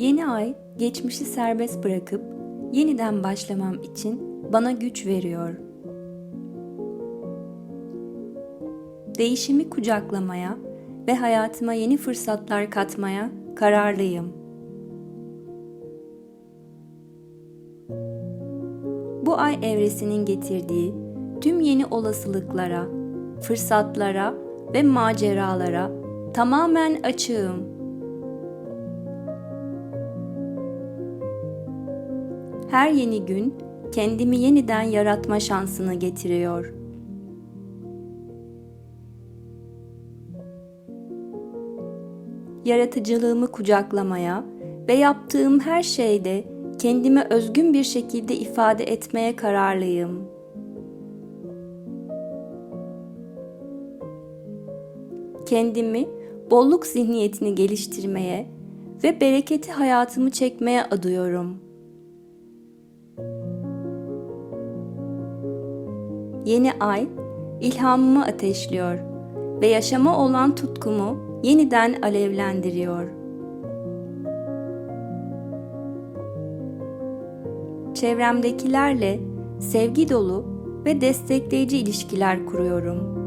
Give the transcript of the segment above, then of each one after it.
Yeni ay geçmişi serbest bırakıp yeniden başlamam için bana güç veriyor. Değişimi kucaklamaya ve hayatıma yeni fırsatlar katmaya kararlıyım. Bu ay evresinin getirdiği tüm yeni olasılıklara, fırsatlara ve maceralara tamamen açığım. Her yeni gün kendimi yeniden yaratma şansını getiriyor. Yaratıcılığımı kucaklamaya ve yaptığım her şeyde kendimi özgün bir şekilde ifade etmeye kararlıyım. Kendimi bolluk zihniyetini geliştirmeye ve bereketi hayatımı çekmeye adıyorum. Yeni ay ilhamımı ateşliyor ve yaşama olan tutkumu yeniden alevlendiriyor. Çevremdekilerle sevgi dolu ve destekleyici ilişkiler kuruyorum.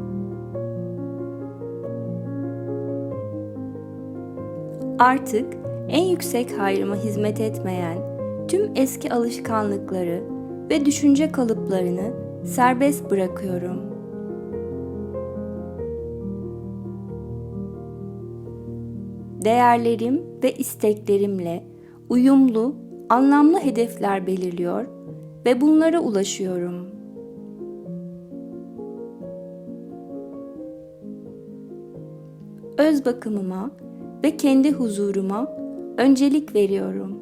Artık en yüksek hayrıma hizmet etmeyen tüm eski alışkanlıkları ve düşünce kalıplarını serbest bırakıyorum. Değerlerim ve isteklerimle uyumlu, anlamlı hedefler belirliyor ve bunlara ulaşıyorum. Öz bakımıma ve kendi huzuruma öncelik veriyorum.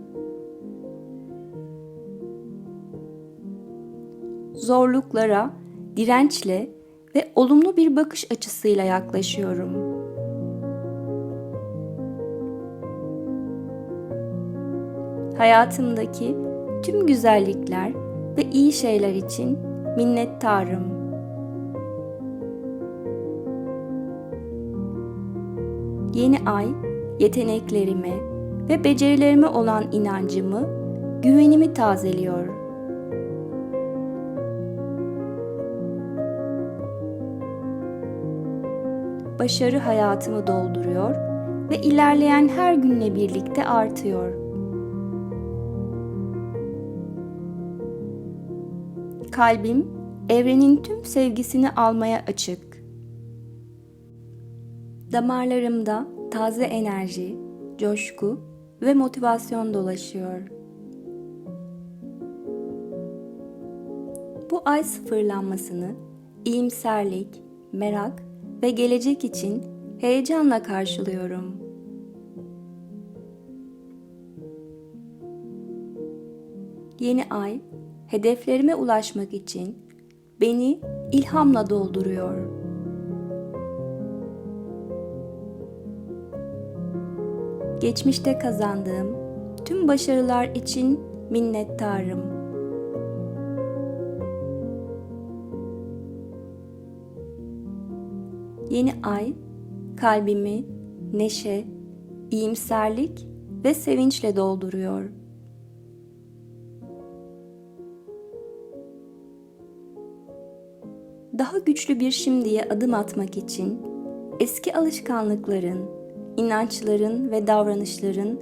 Zorluklara dirençle ve olumlu bir bakış açısıyla yaklaşıyorum. Hayatımdaki tüm güzellikler ve iyi şeyler için minnettarım. Yeni ay yeteneklerime ve becerilerime olan inancımı, güvenimi tazeliyor. Başarı hayatımı dolduruyor ve ilerleyen her günle birlikte artıyor. Kalbim evrenin tüm sevgisini almaya açık. Damarlarımda taze enerji, coşku ve motivasyon dolaşıyor. Bu ay sıfırlanmasını iyimserlik, merak ve gelecek için heyecanla karşılıyorum. Yeni ay hedeflerime ulaşmak için beni ilhamla dolduruyor. Geçmişte kazandığım tüm başarılar için minnettarım. Yeni ay kalbimi neşe, iyimserlik ve sevinçle dolduruyor. Daha güçlü bir şimdiye adım atmak için eski alışkanlıkların, inançların ve davranışların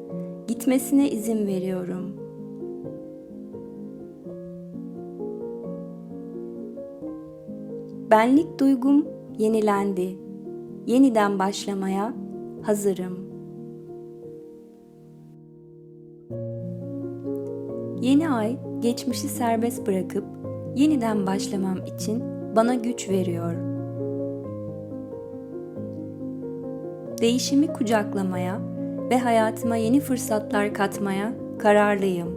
gitmesine izin veriyorum. Benlik duygum yenilendi. Yeniden başlamaya hazırım. Yeni ay geçmişi serbest bırakıp yeniden başlamam için bana güç veriyor. Değişimi kucaklamaya ve hayatıma yeni fırsatlar katmaya kararlıyım.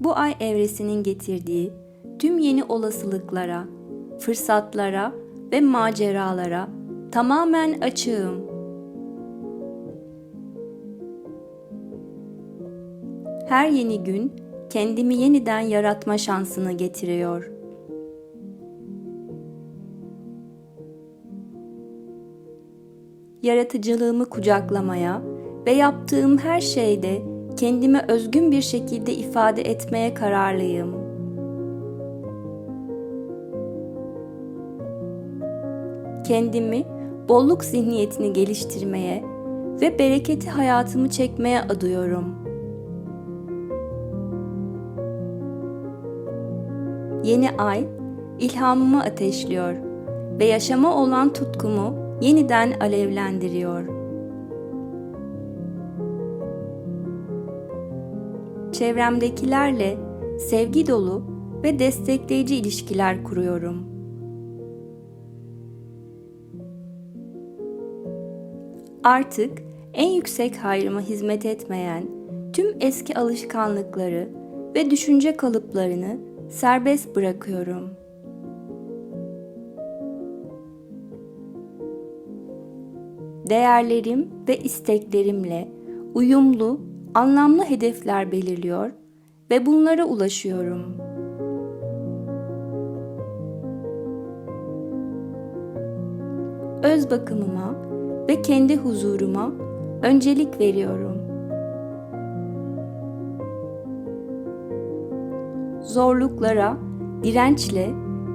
Bu ay evresinin getirdiği tüm yeni olasılıklara, fırsatlara ve maceralara tamamen açığım. Her yeni gün kendimi yeniden yaratma şansını getiriyor. Yaratıcılığımı kucaklamaya ve yaptığım her şeyde kendimi özgün bir şekilde ifade etmeye kararlıyım. Kendimi bolluk zihniyetini geliştirmeye ve bereketi hayatımı çekmeye adıyorum. Yeni ay ilhamımı ateşliyor ve yaşama olan tutkumu yeniden alevlendiriyor. Çevremdekilerle sevgi dolu ve destekleyici ilişkiler kuruyorum. Artık en yüksek hayrıma hizmet etmeyen tüm eski alışkanlıkları ve düşünce kalıplarını serbest bırakıyorum. Değerlerim ve isteklerimle uyumlu, anlamlı hedefler belirliyor ve bunlara ulaşıyorum. Öz bakımıma ve kendi huzuruma öncelik veriyorum. Zorluklara dirençle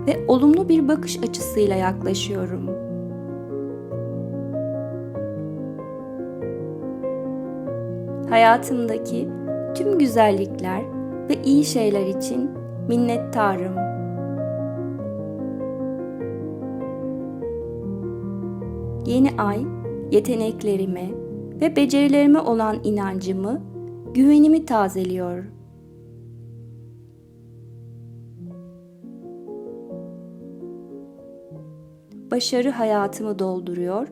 ve olumlu bir bakış açısıyla yaklaşıyorum. Hayatımdaki tüm güzellikler ve iyi şeyler için minnettarım. Yeni ay yeteneklerime ve becerilerime olan inancımı, güvenimi tazeliyor. Başarı hayatımı dolduruyor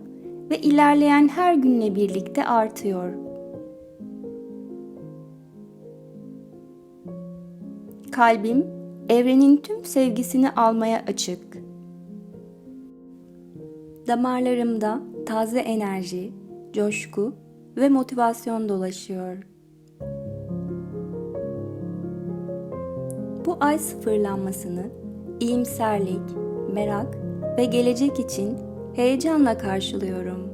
ve ilerleyen her günle birlikte artıyor. Kalbim evrenin tüm sevgisini almaya açık. Damarlarımda taze enerji, coşku ve motivasyon dolaşıyor. Bu ay sıfırlanmasını iyimserlik, merak ve gelecek için heyecanla karşılıyorum.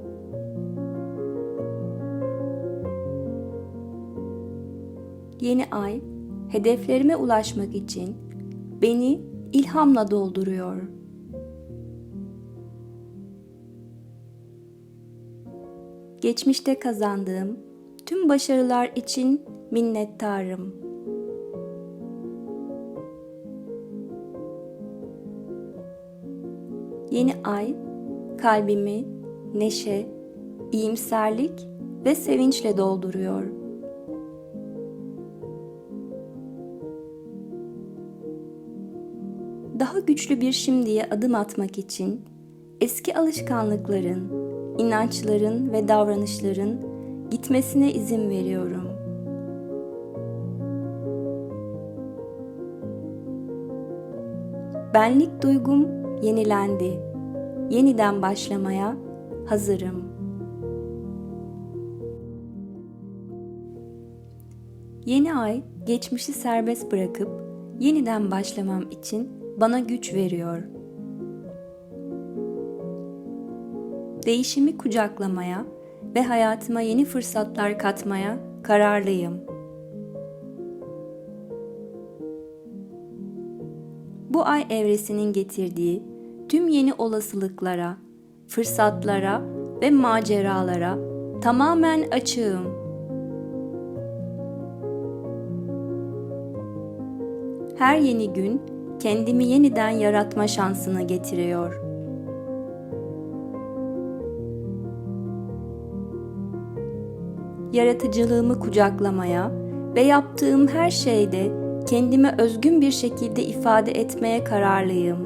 Yeni ay hedeflerime ulaşmak için beni ilhamla dolduruyor. Geçmişte kazandığım tüm başarılar için minnettarım. Yeni ay kalbimi neşe, iyimserlik ve sevinçle dolduruyor. Daha güçlü bir şimdiye adım atmak için eski alışkanlıkların, inançların ve davranışların gitmesine izin veriyorum. Benlik duygum yenilendi. Yeniden başlamaya hazırım. Yeni ay geçmişi serbest bırakıp yeniden başlamam için bana güç veriyor. Değişimi kucaklamaya ve hayatıma yeni fırsatlar katmaya kararlıyım. Bu ay evresinin getirdiği tüm yeni olasılıklara, fırsatlara ve maceralara tamamen açığım. Her yeni gün kendimi yeniden yaratma şansını getiriyor. Yaratıcılığımı kucaklamaya ve yaptığım her şeyde kendimi özgün bir şekilde ifade etmeye kararlıyım.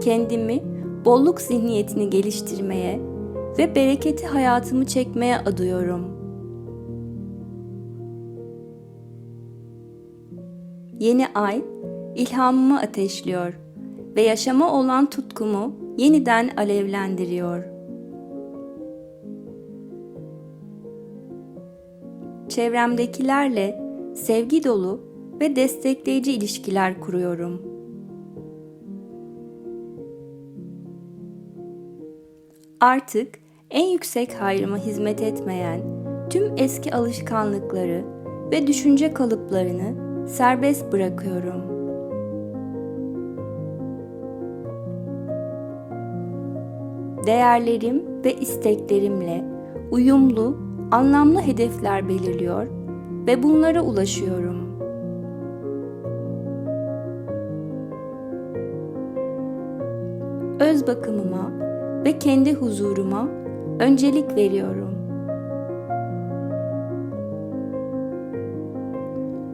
Kendimi bolluk zihniyetini geliştirmeye ve bereketi hayatımı çekmeye adıyorum. Yeni ay ilhamımı ateşliyor ve yaşama olan tutkumu yeniden alevlendiriyor. Çevremdekilerle sevgi dolu ve destekleyici ilişkiler kuruyorum. Artık en yüksek hayrıma hizmet etmeyen tüm eski alışkanlıkları ve düşünce kalıplarını serbest bırakıyorum.'' Değerlerim ve isteklerimle uyumlu, anlamlı hedefler belirliyor ve bunlara ulaşıyorum. Öz bakımıma ve kendi huzuruma öncelik veriyorum.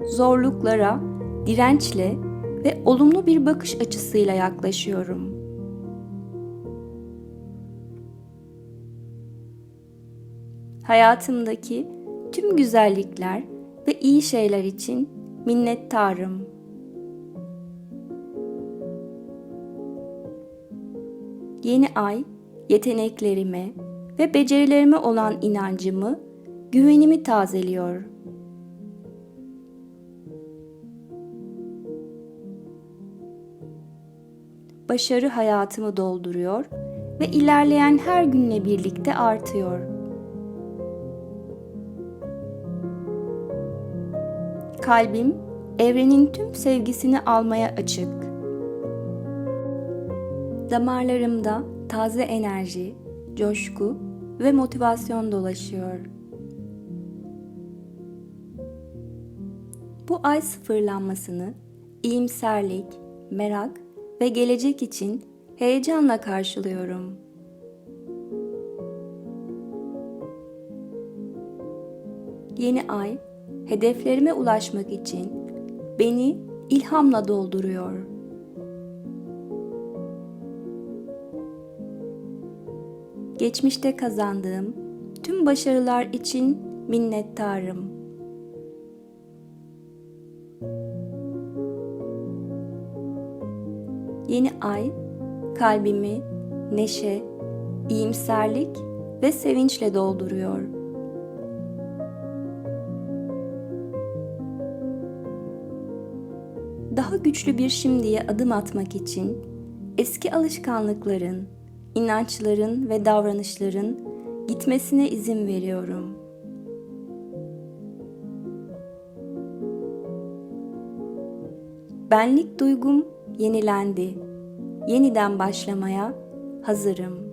Zorluklara dirençle ve olumlu bir bakış açısıyla yaklaşıyorum. Hayatımdaki tüm güzellikler ve iyi şeyler için minnettarım. Yeni ay yeteneklerime ve becerilerime olan inancımı, güvenimi tazeliyor. Başarı hayatımı dolduruyor ve ilerleyen her günle birlikte artıyor. Kalbim evrenin tüm sevgisini almaya açık. Damarlarımda taze enerji, coşku ve motivasyon dolaşıyor. Bu ay sıfırlanmasını iyimserlik, merak ve gelecek için heyecanla karşılıyorum. Yeni ay hedeflerime ulaşmak için beni ilhamla dolduruyor. Geçmişte kazandığım tüm başarılar için minnettarım. Yeni ay kalbimi neşe, iyimserlik ve sevinçle dolduruyor. Daha güçlü bir şimdiye adım atmak için eski alışkanlıkların, inançların ve davranışların gitmesine izin veriyorum. Benlik duygum yenilendi. Yeniden başlamaya hazırım.